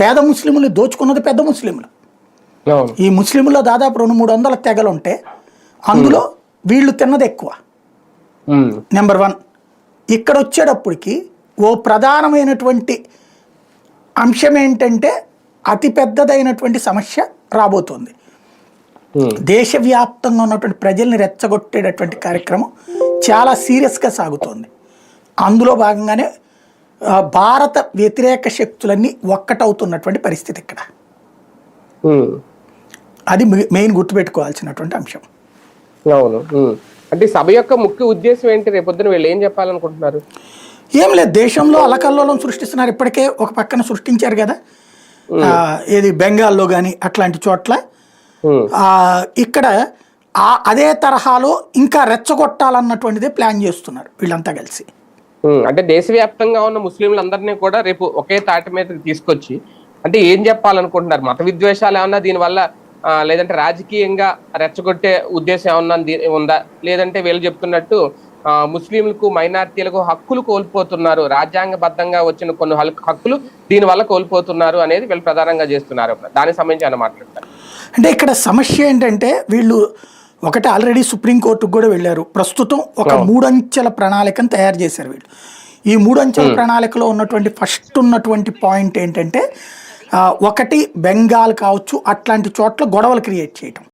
పేద ముస్లింలు దోచుకున్నది పెద్ద ముస్లింలు. ఈ ముస్లింలో దాదాపు రెండు మూడు వందల తెగలు ఉంటే అందులో వీళ్ళు తిన్నది ఎక్కువ. నెంబర్ వన్ ఇక్కడ వచ్చేటప్పటికి ఓ ప్రధానమైనటువంటి అంశం ఏంటంటే అతి పెద్దదైనటువంటి సమస్య రాబోతోంది. దేశవ్యాప్తంగా ఉన్నటువంటి ప్రజల్ని రెచ్చగొట్టేటటువంటి కార్యక్రమం చాలా సీరియస్గా సాగుతోంది. అందులో భాగంగానే భారత వ్యతిరేక శక్తులన్నీ ఒక్కటవుతున్నటువంటి పరిస్థితి ఇక్కడ. అది మెయిన్ గుర్తుపెట్టుకోవాల్సినటువంటి అంశం. అవును. అంటే సభ యొక్క ముఖ్య ఉద్దేశం ఏంటి? రేపొద్దున వీళ్ళు ఏం చెప్పాలనుకుంటున్నారు? ఏం లేదు. దేశంలో అలకల్లోలం సృష్టిస్తున్నారు. ఇప్పటికే ఒక పక్కన సృష్టించారు కదా. ఏది బెంగాల్లో కానీ అట్లాంటి చోట్ల. ఇక్కడ అదే తరహాలో ఇంకా రెచ్చగొట్టాలన్నటువంటిదే ప్లాన్ చేస్తున్నారు వీళ్ళంతా కలిసి. అంటే దేశవ్యాప్తంగా ఉన్న ముస్లింలందరినీ కూడా రేపు ఒకే తాటి మీదకి తీసుకొచ్చి అంటే ఏం చెప్పాలనుకుంటున్నారు? మత విద్వేషాలు ఏమన్నా దీనివల్ల లేదంటే రాజకీయంగా రెచ్చగొట్టే ఉద్దేశం ఏమన్నా ఉందా? లేదంటే వీళ్ళు చెప్తున్నట్టు ముస్లింలకు మైనార్టీలకు హక్కులు కోల్పోతున్నారు రాజ్యాంగబద్ధంగా వచ్చిన కొన్ని హక్కులు దీని వల్ల కోల్పోతున్నారు అనేది వీళ్ళు ప్రధానంగా చేస్తున్నారు. దానికి సంబంధించి ఆయన మాట్లాడతారు? అంటే ఇక్కడ సమస్య ఏంటంటే వీళ్ళు ఒకటి ఆల్రెడీ సుప్రీంకోర్టుకు కూడా వెళ్ళారు. ప్రస్తుతం ఒక మూడంచెల ప్రణాళికను తయారు చేశారు వీళ్ళు. ఈ మూడంచెల ప్రణాళికలో ఉన్నటువంటి ఫస్ట్ ఉన్నటువంటి పాయింట్ ఏంటంటే ఒకటి బెంగాల్ కావచ్చు అట్లాంటి చోట్ల గొడవలు క్రియేట్ చేయటం.